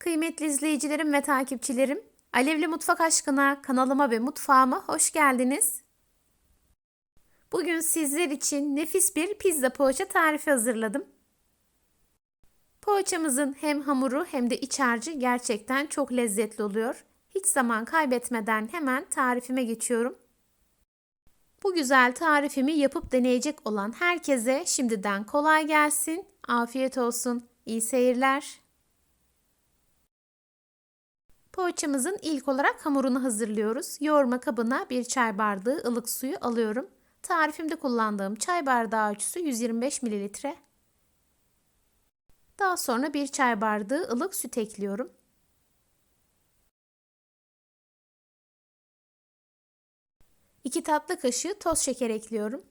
Kıymetli izleyicilerim ve takipçilerim, Alevli Mutfak Aşkına kanalıma ve mutfağıma hoş geldiniz. Bugün sizler için nefis bir pizza poğaça tarifi hazırladım. Poğaçamızın hem hamuru hem de iç harcı gerçekten çok lezzetli oluyor. Hiç zaman kaybetmeden hemen tarifime geçiyorum. Bu güzel tarifimi yapıp deneyecek olan herkese şimdiden kolay gelsin, afiyet olsun, iyi seyirler. Poğaçamızın ilk olarak hamurunu hazırlıyoruz. Yoğurma kabına bir çay bardağı ılık suyu alıyorum. Tarifimde kullandığım çay bardağı ölçüsü 125 mililitre. Daha sonra bir çay bardağı ılık süt ekliyorum. İki tatlı kaşığı toz şeker ekliyorum.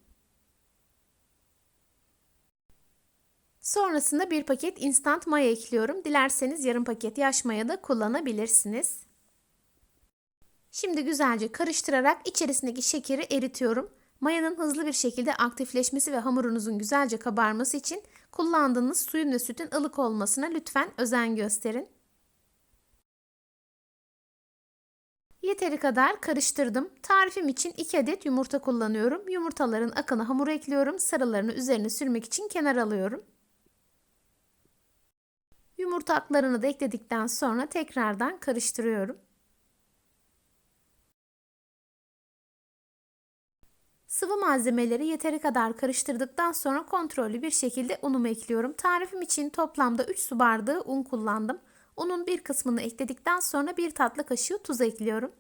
Sonrasında bir paket instant maya ekliyorum. Dilerseniz yarım paket yaş maya da kullanabilirsiniz. Şimdi güzelce karıştırarak içerisindeki şekeri eritiyorum. Mayanın hızlı bir şekilde aktifleşmesi ve hamurunuzun güzelce kabarması için kullandığınız suyun ve sütün ılık olmasına lütfen özen gösterin. Yeteri kadar karıştırdım. Tarifim için 2 adet yumurta kullanıyorum. Yumurtaların akını hamura ekliyorum. Sarılarını üzerine sürmek için kenara alıyorum. Yumurta aklarını da ekledikten sonra tekrardan karıştırıyorum. Sıvı malzemeleri yeteri kadar karıştırdıktan sonra kontrollü bir şekilde unumu ekliyorum. Tarifim için toplamda 3 su bardağı un kullandım. Unun bir kısmını ekledikten sonra bir tatlı kaşığı tuz ekliyorum.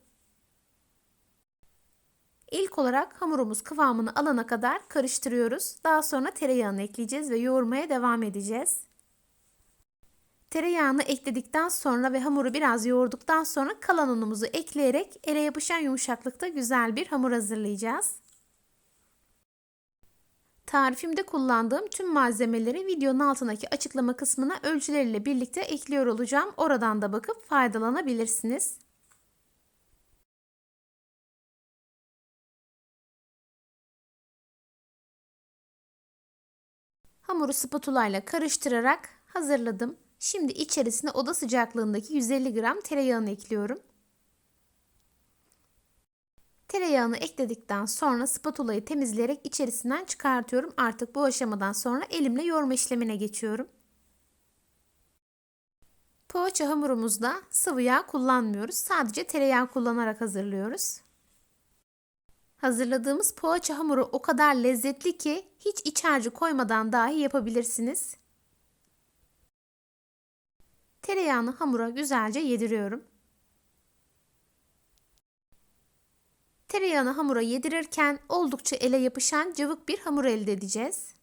İlk olarak hamurumuz kıvamını alana kadar karıştırıyoruz. Daha sonra tereyağını ekleyeceğiz ve yoğurmaya devam edeceğiz. Tereyağını ekledikten sonra ve hamuru biraz yoğurduktan sonra kalan unumuzu ekleyerek ele yapışan yumuşaklıkta güzel bir hamur hazırlayacağız. Tarifimde kullandığım tüm malzemeleri videonun altındaki açıklama kısmına ölçüleriyle birlikte ekliyor olacağım. Oradan da bakıp faydalanabilirsiniz. Hamuru spatula ile karıştırarak hazırladım. Şimdi içerisine oda sıcaklığındaki 150 gram tereyağını ekliyorum. Tereyağını ekledikten sonra spatulayı temizleyerek içerisinden çıkartıyorum. Artık bu aşamadan sonra elimle yoğurma işlemine geçiyorum. Poğaça hamurumuzda sıvı yağ kullanmıyoruz. Sadece tereyağı kullanarak hazırlıyoruz. Hazırladığımız poğaça hamuru o kadar lezzetli ki hiç iç harcı koymadan dahi yapabilirsiniz. Tereyağını hamura güzelce yediriyorum. Tereyağını hamura yedirirken oldukça ele yapışan cıvık bir hamur elde edeceğiz.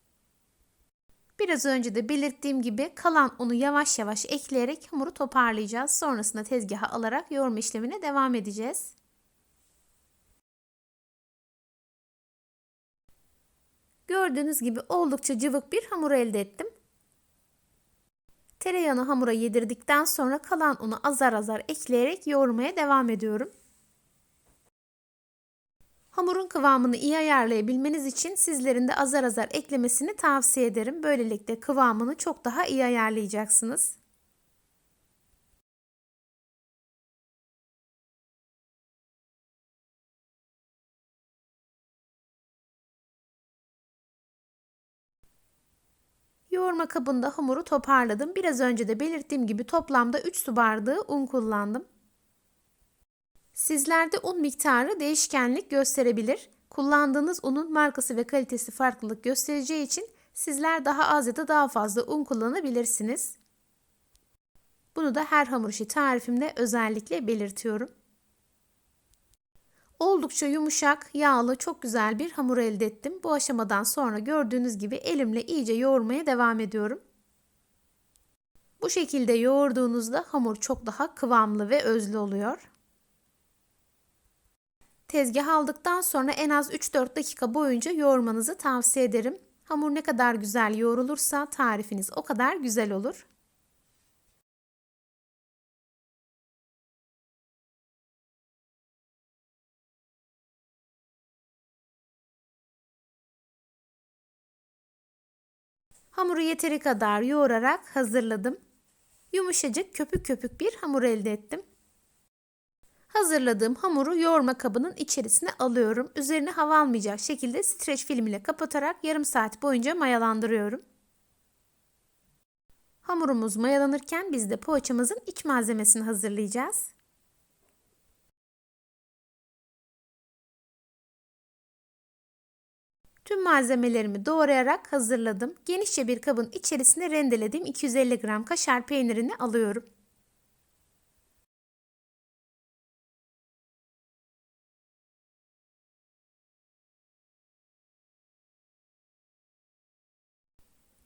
Biraz önce de belirttiğim gibi kalan unu yavaş yavaş ekleyerek hamuru toparlayacağız. Sonrasında tezgaha alarak yoğurma işlemine devam edeceğiz. Gördüğünüz gibi oldukça cıvık bir hamur elde ettim. Tereyağını hamura yedirdikten sonra kalan unu azar azar ekleyerek yoğurmaya devam ediyorum. Hamurun kıvamını iyi ayarlayabilmeniz için sizlerin de azar azar eklemesini tavsiye ederim. Böylelikle kıvamını çok daha iyi ayarlayacaksınız. Yoğurma kabında hamuru toparladım. Biraz önce de belirttiğim gibi toplamda 3 su bardağı un kullandım. Sizlerde un miktarı değişkenlik gösterebilir. Kullandığınız unun markası ve kalitesi farklılık göstereceği için sizler daha az ya da daha fazla un kullanabilirsiniz. Bunu da her hamur işi tarifimde özellikle belirtiyorum. Oldukça yumuşak, yağlı, çok güzel bir hamur elde ettim. Bu aşamadan sonra gördüğünüz gibi elimle iyice yoğurmaya devam ediyorum. Bu şekilde yoğurduğunuzda hamur çok daha kıvamlı ve özlü oluyor. Tezgah aldıktan sonra en az 3-4 dakika boyunca yoğurmanızı tavsiye ederim. Hamur ne kadar güzel yoğrulursa tarifiniz o kadar güzel olur. Hamuru yeteri kadar yoğurarak hazırladım. Yumuşacık köpük köpük bir hamur elde ettim. Hazırladığım hamuru yoğurma kabının içerisine alıyorum. Üzerine hava almayacak şekilde streç film ile kapatarak yarım saat boyunca mayalandırıyorum. Hamurumuz mayalanırken biz de poğaçamızın iç malzemesini hazırlayacağız. Tüm malzemelerimi doğrayarak hazırladım. Genişçe bir kabın içerisine rendelediğim 250 gram kaşar peynirini alıyorum.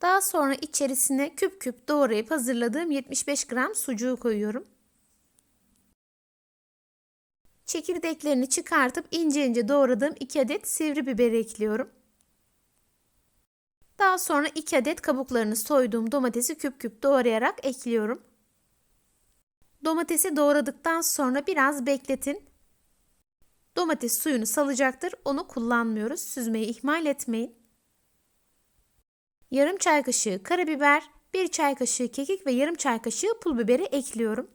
Daha sonra içerisine küp küp doğrayıp hazırladığım 75 gram sucuğu koyuyorum. Çekirdeklerini çıkartıp ince ince doğradığım 2 adet sivri biber ekliyorum. Daha sonra 2 adet kabuklarını soyduğum domatesi küp küp doğrayarak ekliyorum. Domatesi doğradıktan sonra biraz bekletin. Domates suyunu salacaktır. Onu kullanmıyoruz. Süzmeyi ihmal etmeyin. Yarım çay kaşığı karabiber, 1 çay kaşığı kekik ve yarım çay kaşığı pul biberi ekliyorum.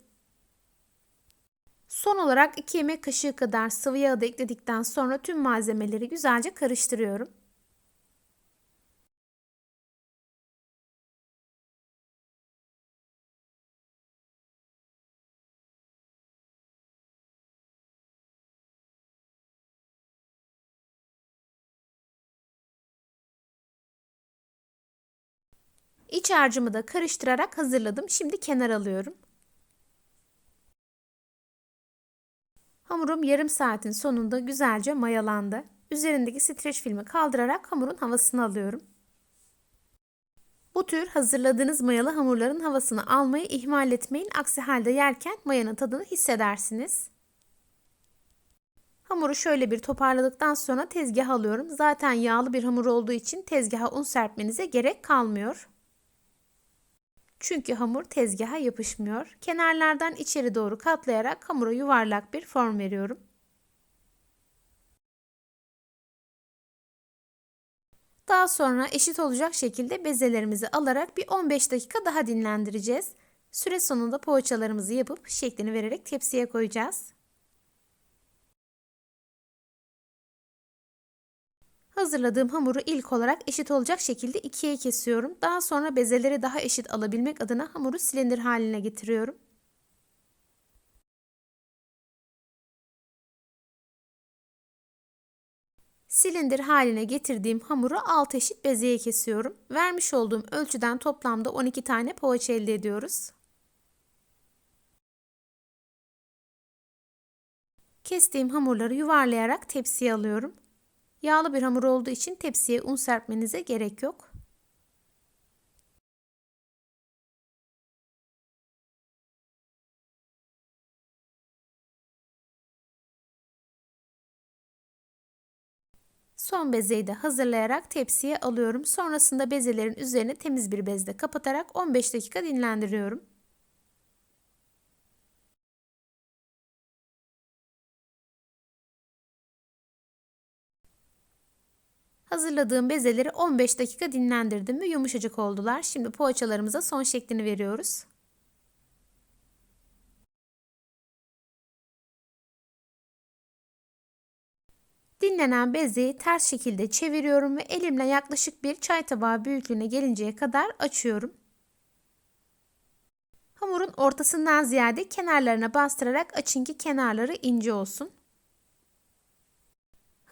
Son olarak 2 yemek kaşığı kadar sıvı yağı da ekledikten sonra tüm malzemeleri güzelce karıştırıyorum. İç harcımı da karıştırarak hazırladım. Şimdi kenar alıyorum. Hamurum yarım saatin sonunda güzelce mayalandı. Üzerindeki streç filmi kaldırarak hamurun havasını alıyorum. Bu tür hazırladığınız mayalı hamurların havasını almayı ihmal etmeyin. Aksi halde yerken mayanın tadını hissedersiniz. Hamuru şöyle bir toparladıktan sonra tezgaha alıyorum. Zaten yağlı bir hamur olduğu için tezgaha un serpmenize gerek kalmıyor. Çünkü hamur tezgaha yapışmıyor. Kenarlardan içeri doğru katlayarak hamura yuvarlak bir form veriyorum. Daha sonra eşit olacak şekilde bezelerimizi alarak bir 15 dakika daha dinlendireceğiz. Süre sonunda poğaçalarımızı yapıp şeklini vererek tepsiye koyacağız. Hazırladığım hamuru ilk olarak eşit olacak şekilde ikiye kesiyorum. Daha sonra bezeleri daha eşit alabilmek adına hamuru silindir haline getiriyorum. Silindir haline getirdiğim hamuru 6 eşit bezeye kesiyorum. Vermiş olduğum ölçüden toplamda 12 tane poğaça elde ediyoruz. Kestiğim hamurları yuvarlayarak tepsiye alıyorum. Yağlı bir hamur olduğu için tepsiye un serpmenize gerek yok. Son bezeyi de hazırlayarak tepsiye alıyorum. Sonrasında bezelerin üzerine temiz bir bezle kapatarak 15 dakika dinlendiriyorum. Hazırladığım bezeleri 15 dakika dinlendirdim ve yumuşacık oldular. Şimdi poğaçalarımıza son şeklini veriyoruz. Dinlenen bezeyi ters şekilde çeviriyorum ve elimle yaklaşık bir çay tabağı büyüklüğüne gelinceye kadar açıyorum. Hamurun ortasından ziyade kenarlarına bastırarak açın ki kenarları ince olsun.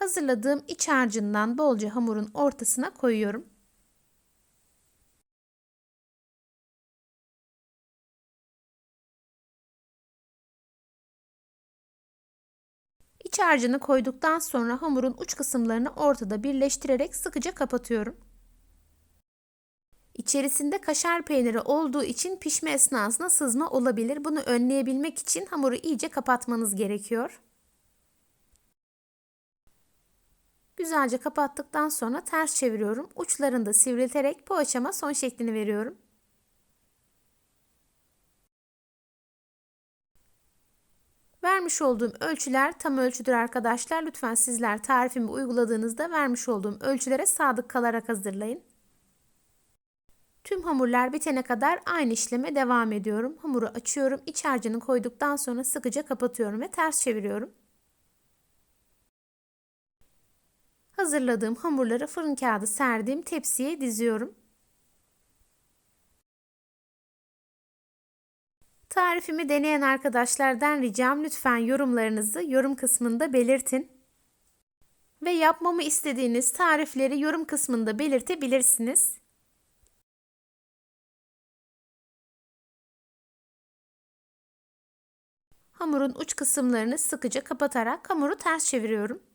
Hazırladığım iç harcından bolca hamurun ortasına koyuyorum. İç harcını koyduktan sonra hamurun uç kısımlarını ortada birleştirerek sıkıca kapatıyorum. İçerisinde kaşar peyniri olduğu için pişme esnasında sızma olabilir. Bunu önleyebilmek için hamuru iyice kapatmanız gerekiyor. Güzelce kapattıktan sonra ters çeviriyorum. Uçlarını da sivrilterek poğaçama son şeklini veriyorum. Vermiş olduğum ölçüler tam ölçüdür arkadaşlar. Lütfen sizler tarifimi uyguladığınızda vermiş olduğum ölçülere sadık kalarak hazırlayın. Tüm hamurlar bitene kadar aynı işleme devam ediyorum. Hamuru açıyorum. İç harcını koyduktan sonra sıkıca kapatıyorum ve ters çeviriyorum. Hazırladığım hamurları fırın kağıdı serdiğim tepsiye diziyorum. Tarifimi deneyen arkadaşlardan ricam lütfen yorumlarınızı yorum kısmında belirtin. Ve yapmamı istediğiniz tarifleri yorum kısmında belirtebilirsiniz. Hamurun uç kısımlarını sıkıca kapatarak hamuru ters çeviriyorum.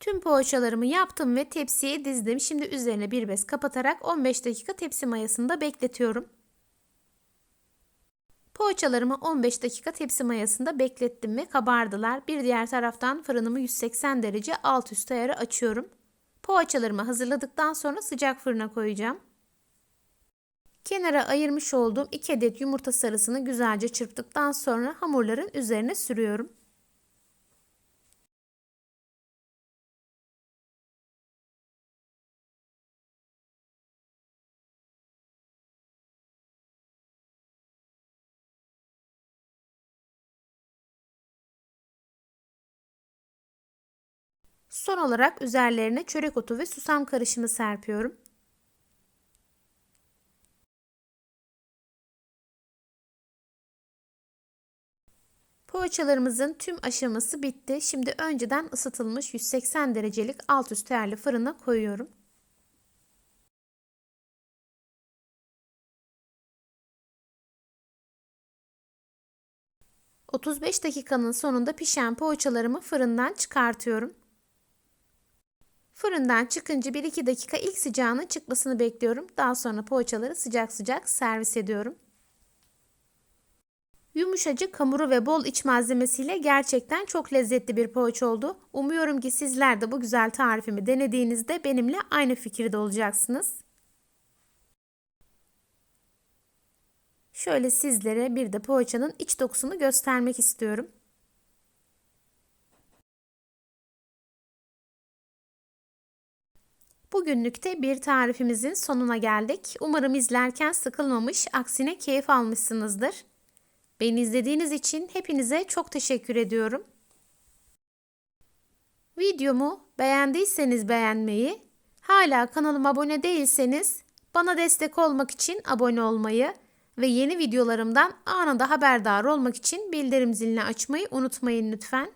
Tüm poğaçalarımı yaptım ve tepsiye dizdim. Şimdi üzerine bir bez kapatarak 15 dakika tepsi mayasında bekletiyorum. Poğaçalarımı 15 dakika tepsi mayasında beklettim ve kabardılar. Bir diğer taraftan fırınımı 180 derece alt üst ayarı açıyorum. Poğaçalarımı hazırladıktan sonra sıcak fırına koyacağım. Kenara ayırmış olduğum 2 adet yumurta sarısını güzelce çırptıktan sonra hamurların üzerine sürüyorum. Son olarak üzerlerine çörek otu ve susam karışımı serpiyorum. Poğaçalarımızın tüm aşaması bitti. Şimdi önceden ısıtılmış 180 derecelik alt üst ayarlı fırına koyuyorum. ...35 dakikanın sonunda pişen poğaçalarımı fırından çıkartıyorum. Fırından çıkınca 1-2 dakika ilk sıcağının çıkmasını bekliyorum. Daha sonra poğaçaları sıcak sıcak servis ediyorum. Yumuşacık hamuru ve bol iç malzemesiyle gerçekten çok lezzetli bir poğaça oldu. Umuyorum ki sizler de bu güzel tarifimi denediğinizde benimle aynı fikirde olacaksınız. Şöyle sizlere bir de poğaçanın iç dokusunu göstermek istiyorum. Bugünlük de bir tarifimizin sonuna geldik. Umarım izlerken sıkılmamış, aksine keyif almışsınızdır. Beni izlediğiniz için hepinize çok teşekkür ediyorum. Videomu beğendiyseniz beğenmeyi, hala kanalıma abone değilseniz bana destek olmak için abone olmayı ve yeni videolarımdan anında haberdar olmak için bildirim zilini açmayı unutmayın lütfen.